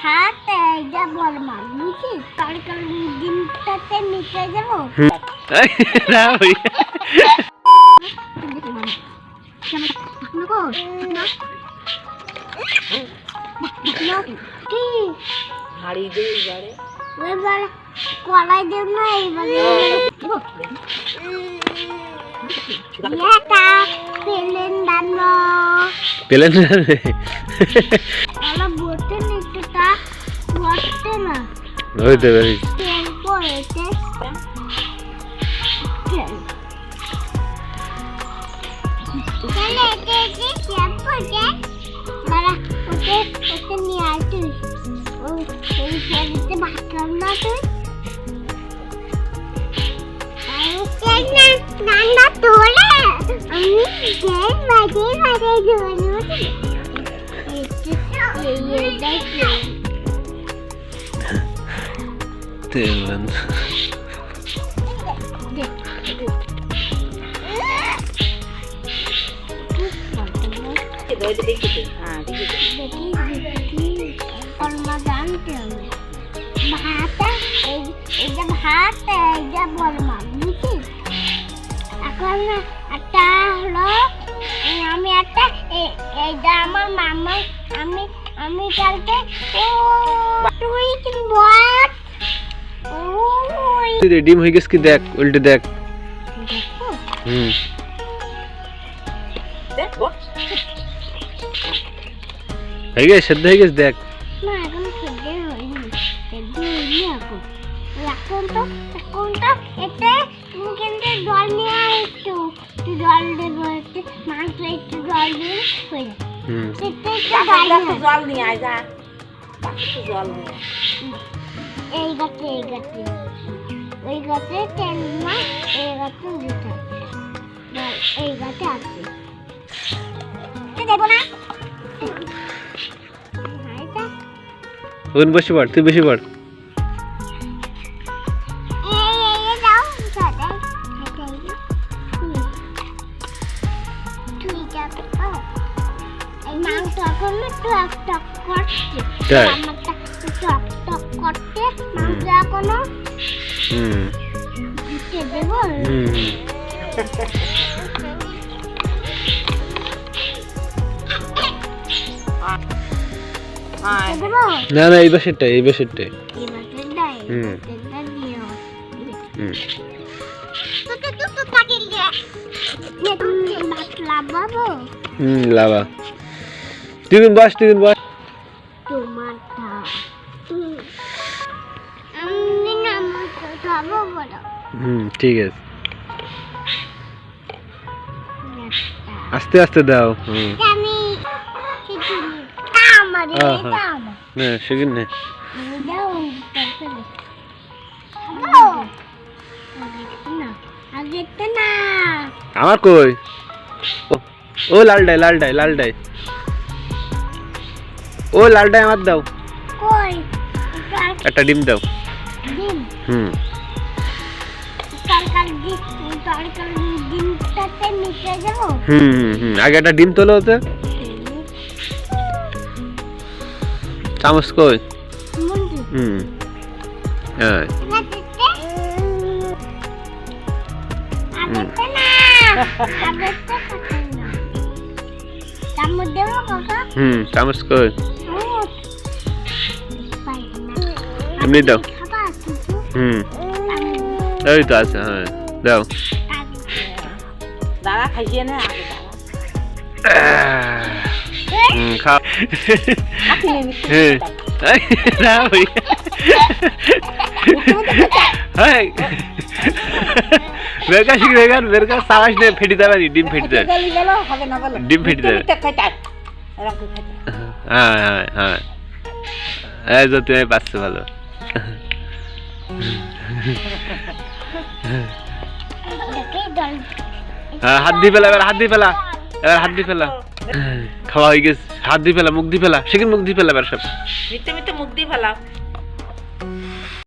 ভাত এইটা বল মা বুঝি তরকারি ডিমটাতে মিশে যাব? না ভাই কি হাড়ি দিয়ে এবারে এবার কলাই দেব না এবারে পেলেন দানো পেলেন Вийди, вийди. Thank you. রান্না তোলে আমি একটা এইটা মামা আমি আমি কালকে তুই রে, ডিম হয়ে গেছে কি দেখ উল্টে দেখ দেখো হুম দেখ বস হয়ে গেছে সেদ্ধ হয়ে গেছে দেখ না এখন সেদ্ধ হয়নি সেদ্ধ হয়নি এখন এখন তো এখন তো এতে তুমি কিন্তু জল নিয়ে আয় একটু একটু জল দেবো একটু মাংস একটু জল দিয়ে হয়ে যাবে হুম সেটা একটু বাকি জল একটু জল নিয়ে আয় যা বাকি একটু জল নিয়ে আয়। এই গাছে এই গাছে ওই গাছে তেল না এই গাছে দিতে এই গাছে আছে। দেবো না। তুই বেশি এই এই এই হাইটা তুই এই তাই? আমারটা টক টক করতে মাংস এখনও হুম দিতে দেবো হুম হ্যাঁ দিতে দেবো না না এই বাসেরটা এই বাসেরটা এই বাটিটা এই হুম। বাটিটা দিও হুম তো তো তো তো কাটিল দে নে তুমি ভাত লাগাবো হুম লাভা তুই কোন বস তুই কোন বস তোমারটা হুম ঠিক আছে। আস্তে আস্তে দাও হুম। আমার হ্যাঁ। আমার। না আমার কই? ও- ও লালটাই লালটাই লালটাই ও লালটাই আমার দাও। একটা ডিম দাও। দিন। হুম। আগে একটা ডিম তোলো ওতে। চামচ কই? হুম। হ্যাঁ হুম চামচ কই। এমনি দাও। হুম। এই তো আছে হ্যাঁ। দাও। দাঁড়া খাইয়ে নে? ভাই। ফেটি ডিম ফেটি ডিম ফেটে খাইতে। হ্যাঁ হ্যাঁ হ্যাঁ। এই তো তুমি পাচ্ছ ভালো। হ্যাঁ, হাত দিয়ে ফেলা এবার হাত দিয়ে ফেলা এবার হাত দিয়ে ফেলা। খাওয়া হয়ে গেছে হাত দিয়ে ফেলা মুখ দিয়ে ফেলা সেখানে মুখ দিয়ে ফেলা এবার সব। মিথ্যে মিথ্যে মুখ দিয়ে ফেলাও